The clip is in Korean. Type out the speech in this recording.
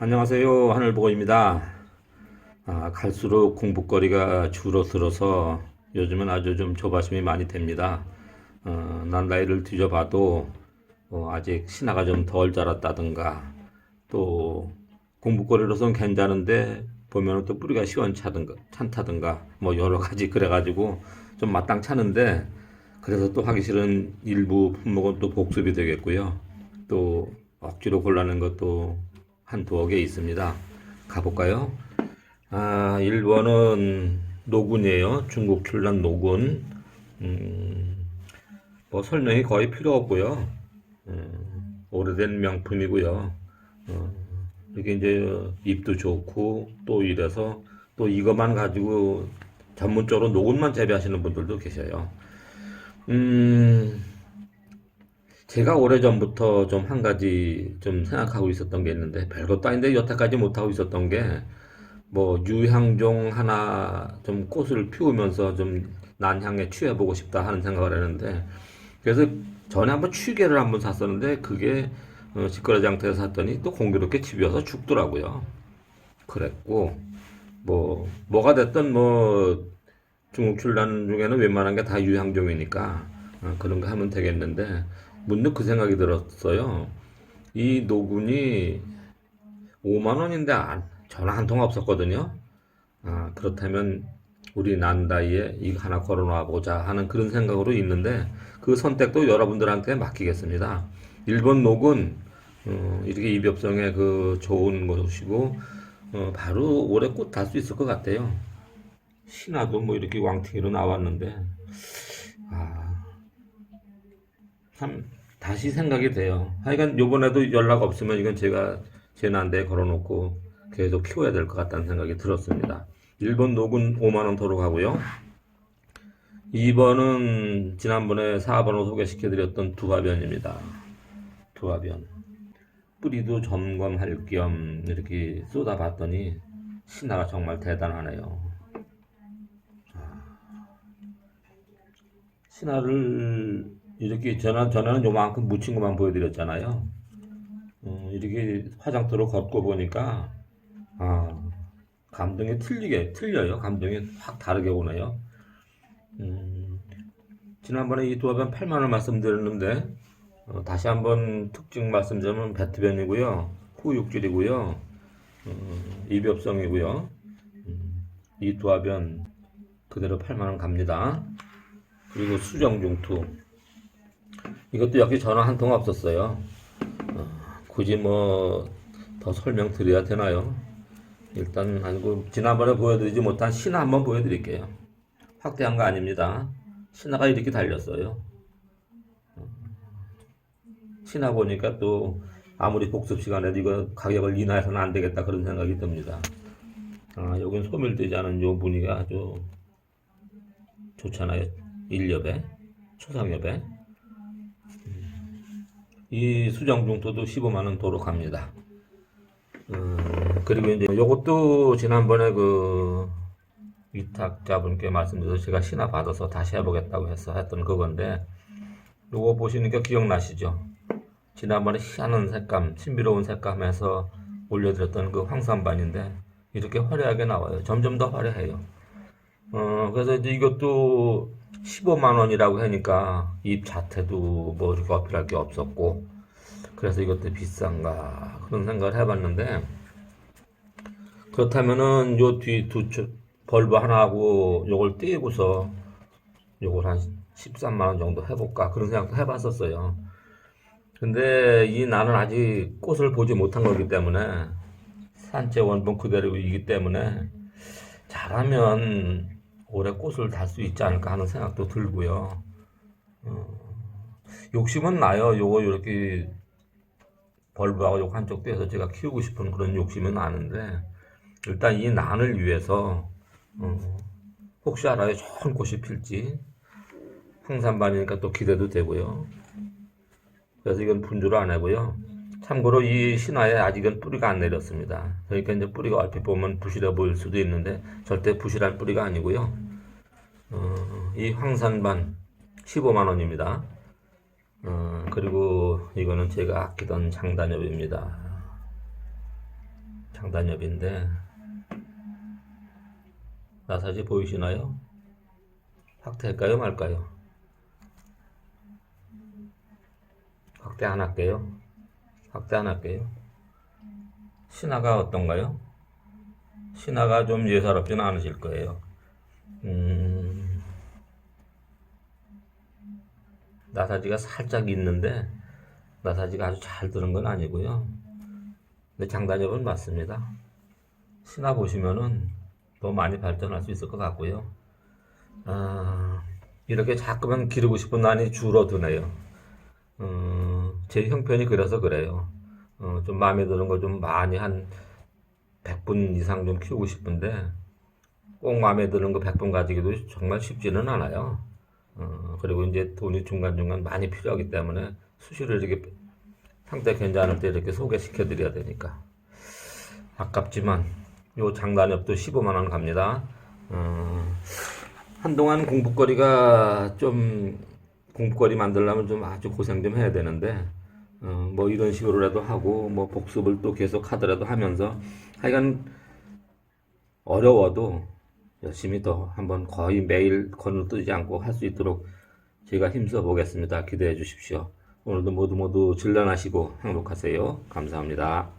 안녕하세요. 하늘보고입니다. 아, 갈수록 공부거리가 줄어들어서 요즘은 아주 좀 조바심이 많이 됩니다. 어, 난 나이를 뒤져봐도 어, 아직 신화가 좀 덜 자랐다든가 또 공부거리로서는 괜찮은데 보면 또 뿌리가 시원찮든가 찬다든가 뭐 여러 가지 그래가지고 좀 마땅찮은데 그래서 또 하기 싫은 일부 품목은 또 복습이 되겠고요. 또 억지로 골라낸 것도 한 두어 개 있습니다. 가볼까요? 아, 1번은 노군이에요. 중국 귤란 노군. 음, 뭐 설명이 거의 필요 없고요. 음, 오래된 명품이고요. 어, 이게 이제 잎도 좋고 또 이래서 또 이것만 가지고 전문적으로 노군만 재배하시는 분들도 계셔요. 음, 제가 오래전부터 좀 한 가지 좀 생각하고 있었던 게 있는데 별것도 아닌데 여태까지 못하고 있었던 게 뭐 유향종 하나 좀 꽃을 피우면서 좀 난향에 취해보고 싶다 하는 생각을 했는데 그래서 전에 한번 취계를 한번 샀었는데 그게 어, 상태에서 샀더니 또 공교롭게 집에 와서 죽더라고요. 그랬고 뭐 뭐가 됐든 뭐 중국 출란 중에는 웬만한 게 다 유향종이니까 어, 그런 거 하면 되겠는데 문득 그 생각이 들었어요. 이 노군이 5만 원인데 안- 전화 한 통 없었거든요. 아, 그렇다면 우리 난다이에 이거 하나 걸어놔 보자 하는 그런 생각으로 있는데 그 선택도 여러분들한테 맡기겠습니다. 1번 녹은 어, 이렇게 이벽성에 그 좋은 것이고 어, 바로 올해 꽃 달 수 있을 것 같아요. 신화도 뭐 이렇게 왕팅이로 나왔는데 아, 참 다시 생각이 돼요. 하여간 요번에도 연락 없으면 이건 제가 제 난대에 걸어놓고 계속 키워야 될 것 같다는 생각이 들었습니다. 1번 녹은 5만원 도로 가고요. 2번은 지난번에 4번으로 소개시켜드렸던 두화변입니다. 두화변. 뿌리도 점검할 겸 이렇게 쏟아봤더니 신화가 정말 대단하네요. 신화를 이렇게 전화 전에는 요만큼 묻힌 것만 보여드렸잖아요. 어, 이렇게 화장터로 걷고 보니까 아 감동이 틀리게 틀려요. 감동이 확 다르게 오네요. 음, 지난번에 이 두합은 8만 원 말씀드렸는데 어, 다시 한번 특징 말씀드리면 베트변이고요, 후육질이고요, 어, 이벽성이고요. 음, 이 두합은 그대로 8만 원 갑니다. 그리고 수정중투 이것도 역시 전화 한 통 없었어요. 어, 굳이 뭐 더 설명드려야 되나요? 일단 아니고 지난번에 보여드리지 못한 신화 한번 보여드릴게요. 확대한 거 아닙니다. 신화가 이렇게 달렸어요. 어, 신화 보니까 또 아무리 복습 시간에도 이거 가격을 인하해서는 안 되겠다 그런 생각이 듭니다. 아, 여긴 소멸되지 않은 요 무늬가 아주 좋잖아요. 일엽에 초상엽에 이 수정 중토도 15만원 도로 갑니다. 음, 그리고 이제 요것도 지난번에 그 위탁자분께 말씀드려서 제가 신화 받아서 다시 해보겠다고 해서 했던 그건데 요거 보시니까 기억나시죠? 지난번에 희한한 색감, 신비로운 색감에서 올려드렸던 그 황산반인데 이렇게 화려하게 나와요. 점점 더 화려해요. 어, 그래서 이제 이것도 15만 원이라고 하니까 잎 자태도 뭐 이렇게 어필할 게 없었고 그래서 이것도 비싼가 그런 생각을 해봤는데 그렇다면은 요 뒤 두 벌브 하나하고 요걸 띄고서 요걸 한 13만 원 정도 해볼까 그런 생각도 해봤었어요. 근데 이 나는 아직 꽃을 보지 못한 거기 때문에 산채 원본 그대로이기 때문에 잘하면 올해 꽃을 달 수 있지 않을까 하는 생각도 들고요. 어, 욕심은 나요. 요거 이렇게 벌브하고 요거 한쪽 떼서 제가 키우고 싶은 그런 욕심은 나는데 일단 이 난을 위해서 어, 혹시 알아요 좋은 꽃이 필지 황산반이니까 또 기대도 되고요. 그래서 이건 분주를 안 하고요. 참고로 이 신화에 아직은 뿌리가 안 내렸습니다. 그러니까 이제 뿌리가 얼핏 보면 부실해 보일 수도 있는데 절대 부실한 뿌리가 아니고요. 어, 이 황산반 15만 원입니다. 어, 그리고 이거는 제가 아끼던 장단엽입니다. 장단엽인데 나사지 보이시나요? 확대할까요 말까요? 확대 안 할게요. 확대 안 할게요. 신화가 어떤가요? 신화가 좀 예사롭지는 않으실 거예요. 음, 나사지가 살짝 있는데 나사지가 아주 잘 드는 건 아니고요. 근데 장단엽은 맞습니다. 신화 보시면은 더 많이 발전할 수 있을 것 같고요. 아, 이렇게 자꾸만 기르고 싶은 난이 줄어드네요. 어, 제 형편이 그래서 그래요. 어, 좀 마음에 드는 거 좀 많이 한 100분 이상 좀 키우고 싶은데 꼭 마음에 드는 거 100분 가지기도 정말 쉽지는 않아요. 어, 그리고 이제 돈이 중간중간 많이 필요하기 때문에 수시로 이렇게 상태 괜찮을 때 이렇게 소개시켜 드려야 되니까 아깝지만 요 장단엽도 15만 원 갑니다. 어, 한동안 공부거리가 좀 공부거리 만들려면 좀 아주 고생 좀 해야 되는데 어, 뭐 이런 식으로라도 하고 뭐 복습을 또 계속 하더라도 하면서 하여간 어려워도 열심히 더 한번 거의 매일 건너뛰지 않고 할 수 있도록 제가 힘써 보겠습니다. 기대해 주십시오. 오늘도 모두 모두 질련하시고 행복하세요. 감사합니다.